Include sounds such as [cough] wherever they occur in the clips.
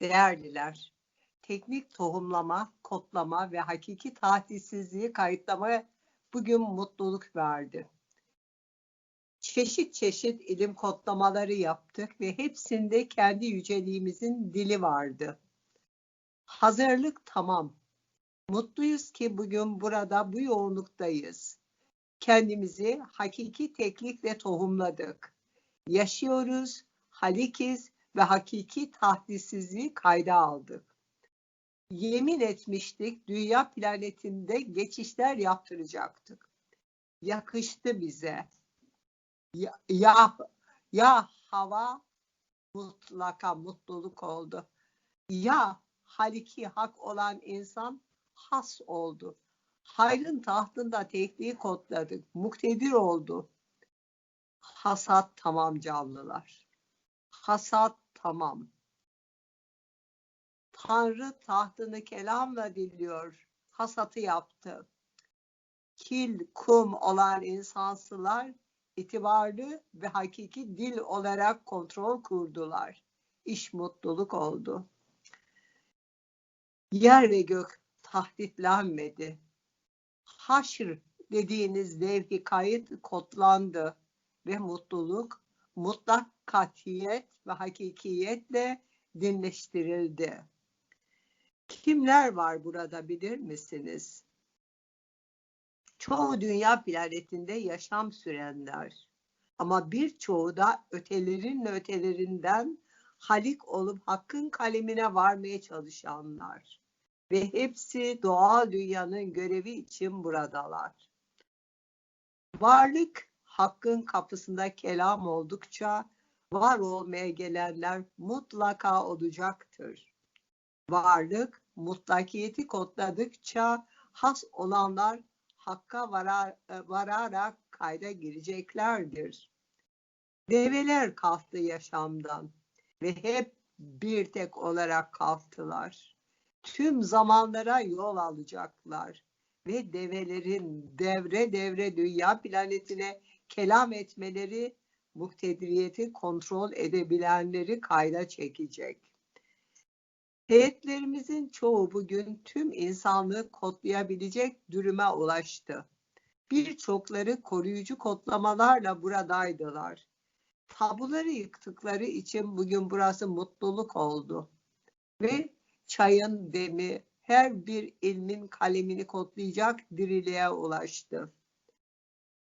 Değerliler, teknik tohumlama, kodlama ve hakiki tahdissizliği kayıtlama bugün mutluluk verdi. Çeşit çeşit ilim kodlamaları yaptık ve hepsinde kendi yüceliğimizin dili vardı. Hazırlık tamam. Mutluyuz ki bugün burada bu yoğunluktayız. Kendimizi hakiki teklikle tohumladık. Yaşıyoruz, halikiz ve hakiki tahdissizliği kayda aldık. Yemin etmiştik dünya planetinde geçişler yaptıracaktık. Yakıştı bize. Ya, ya, ya hava mutlaka mutluluk oldu. Ya haliki hak olan insan has oldu. Hayrın tahtında tekliği kodladık. Muktedir oldu. Hasat tamam canlılar. Hasat tamam. Tanrı tahtını kelamla diliyor. Hasatı yaptı. Kil, kum olan insansılar itibarlı ve hakiki dil olarak kontrol kurdular. İş mutluluk oldu. Yer ve gök tahditlenmedi. Haşr dediğiniz devki kayıt kodlandı ve mutluluk mutlak katiyet ve hakikiyetle dinleştirildi. Kimler var burada bilir misiniz? Çoğu dünya planetinde yaşam sürenler ama birçoğu da ötelerin ötelerinden halik olup hakkın kalemine varmaya çalışanlar ve hepsi doğal dünyanın görevi için buradalar. Varlık hakkın kapısında kelam oldukça var olmaya gelenler mutlaka olacaktır. Varlık mutlakiyeti kodladıkça has olanlar hakka varar, vararak kayda gireceklerdir. Develer kalktı yaşamdan ve hep bir tek olarak kalktılar. Tüm zamanlara yol alacaklar ve develerin devre devre dünya planetine kelam etmeleri muktediriyeti kontrol edebilenleri kayda çekecek. Heyetlerimizin çoğu bugün tüm insanlığı kodlayabilecek dürüme ulaştı. Birçokları koruyucu kodlamalarla buradaydılar. Tabuları yıktıkları için bugün burası mutluluk oldu. Ve çayın demi her bir ilmin kalemini kodlayacak diriliğe ulaştı.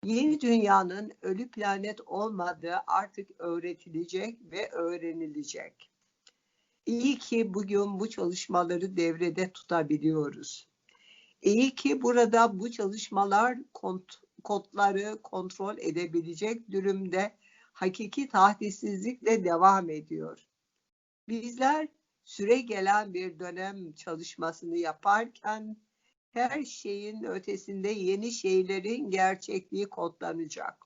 Yeni dünyanın ölü planet olmadığı artık öğretilecek ve öğrenilecek. İyi ki bugün bu çalışmaları devrede tutabiliyoruz. İyi ki burada bu çalışmalar kont kodları kontrol edebilecek durumda hakiki tahdissizlikle devam ediyor. Bizler süre gelen bir dönem çalışmasını yaparken her şeyin ötesinde yeni şeylerin gerçekliği kodlanacak.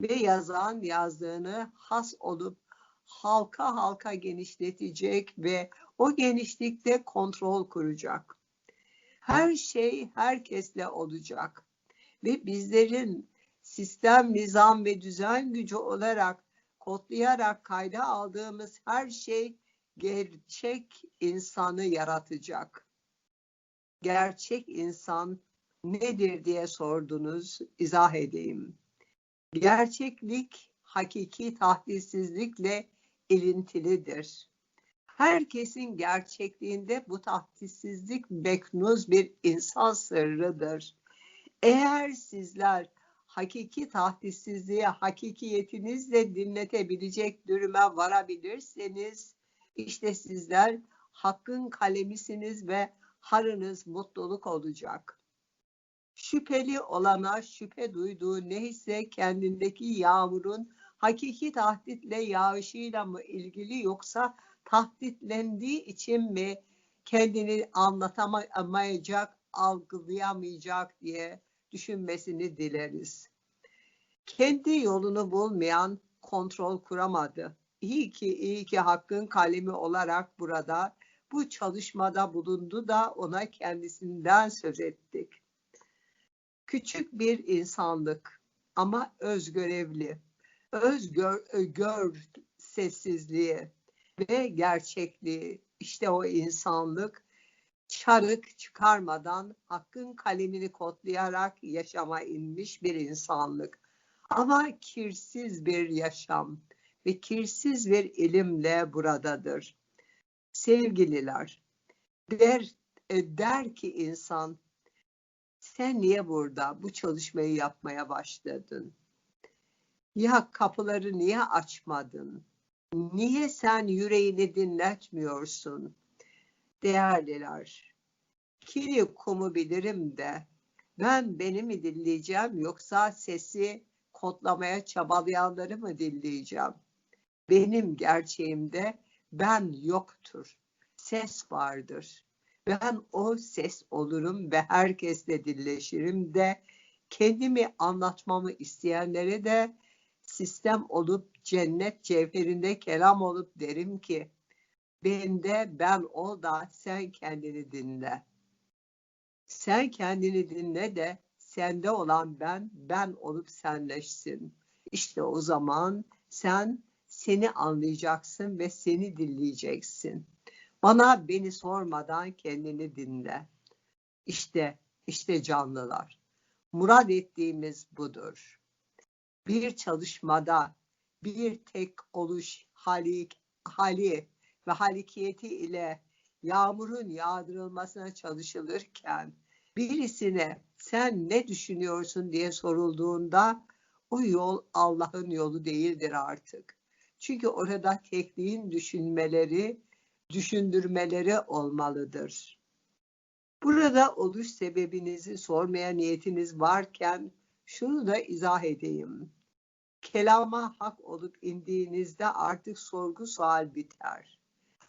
Ve yazan yazdığını has olup halka halka genişletecek ve o genişlikte kontrol kuracak. Her şey herkesle olacak ve bizlerin sistem, nizam ve düzen gücü olarak kodlayarak kayda aldığımız her şey gerçek insanı yaratacak. Gerçek insan nedir diye sordunuz, izah edeyim. Gerçeklik hakiki tahdissizlikle ilintilidir. Herkesin gerçekliğinde bu tahdissizlik beknuz bir insan sırrıdır. Eğer sizler hakiki tahdissizliği hakikiyetinizle dinletebilecek duruma varabilirseniz işte sizler hakkın kalemisiniz ve harınız mutluluk olacak. Şüpheli olana şüphe duyduğu neyse kendindeki yağmurun hakiki tahditle yağışıyla mı ilgili yoksa tahditlendiği için mi kendini anlatamayacak, algılayamayacak diye düşünmesini dileriz. Kendi yolunu bulmayan kontrol kuramadı. İyi ki iyi ki Hakk'ın kalemi olarak burada bu çalışmada bulundu da ona kendisinden söz ettik. Küçük bir insanlık ama özgörevli, özgör gör sessizliği ve gerçekliği işte o insanlık çarık çıkarmadan hakkın kalemini kodlayarak yaşama inmiş bir insanlık. Ama kirsiz bir yaşam ve kirsiz bir ilimle buradadır. Sevgililer, der, e, der ki insan, sen niye burada bu çalışmayı yapmaya başladın? Ya kapıları niye açmadın? Niye sen yüreğini dinletmiyorsun? Değerliler, kiri kumu bilirim de ben beni mi dinleyeceğim yoksa sesi kodlamaya çabalayanları mı dinleyeceğim? Benim gerçeğimde ben yoktur. Ses vardır. Ben o ses olurum ve herkesle dilleşirim de kendimi anlatmamı isteyenlere de sistem olup cennet cevherinde kelam olup derim ki bende ben ol da sen kendini dinle. Sen kendini dinle de sende olan ben ben olup senleşsin. İşte o zaman sen seni anlayacaksın ve seni dinleyeceksin. Bana beni sormadan kendini dinle. İşte, işte canlılar. Murad ettiğimiz budur. Bir çalışmada bir tek oluş hali, hali ve halikiyeti ile yağmurun yağdırılmasına çalışılırken birisine sen ne düşünüyorsun diye sorulduğunda o yol Allah'ın yolu değildir artık. Çünkü orada tekliğin düşünmeleri, düşündürmeleri olmalıdır. Burada oluş sebebinizi sormaya niyetiniz varken şunu da izah edeyim. Kelama hak olup indiğinizde artık sorgu sual biter.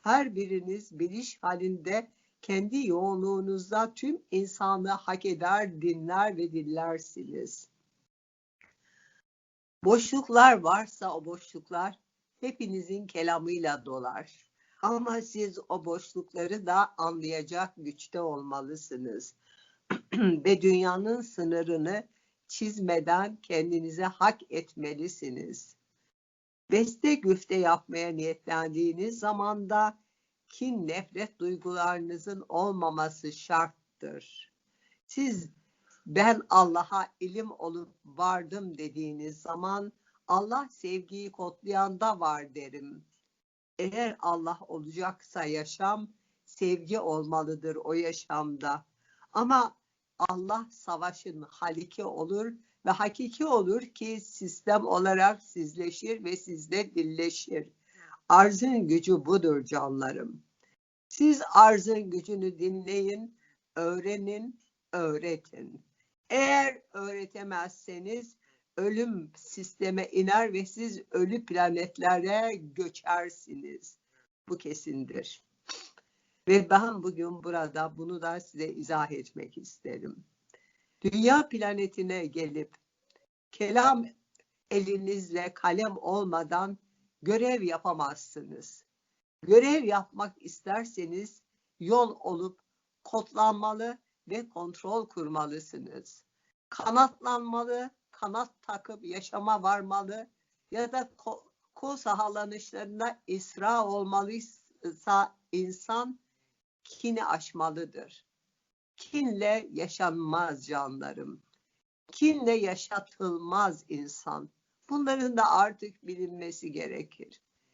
Her biriniz biliş halinde kendi yoğunluğunuzda tüm insanlığı hak eder, dinler ve dillersiniz. Boşluklar varsa o boşluklar hepinizin kelamıyla dolar. Ama siz o boşlukları da anlayacak güçte olmalısınız. [clears throat] Ve dünyanın sınırını çizmeden kendinize hak etmelisiniz. Beste güfte yapmaya niyetlendiğiniz zaman da kin, nefret duygularınızın olmaması şarttır. Siz ben Allah'a ilim olup vardım dediğiniz zaman Allah sevgiyi kodlayan da var derim. Eğer Allah olacaksa yaşam sevgi olmalıdır o yaşamda. Ama Allah savaşın haliki olur ve hakiki olur ki sistem olarak sizleşir ve sizde dilleşir. Arzın gücü budur canlarım. Siz arzın gücünü dinleyin, öğrenin, öğretin. Eğer öğretemezseniz ölüm sisteme iner ve siz ölü planetlere göçersiniz. Bu kesindir. Ve ben bugün burada bunu da size izah etmek isterim. Dünya planetine gelip kelam elinizle kalem olmadan görev yapamazsınız. Görev yapmak isterseniz yol olup kodlanmalı ve kontrol kurmalısınız. Kanatlanmalı, kanat takıp yaşama varmalı ya da ko, kol sahalanışlarına isra olmalıysa insan kini aşmalıdır. Kinle yaşanmaz canlarım. Kinle yaşatılmaz insan. Bunların da artık bilinmesi gerekir.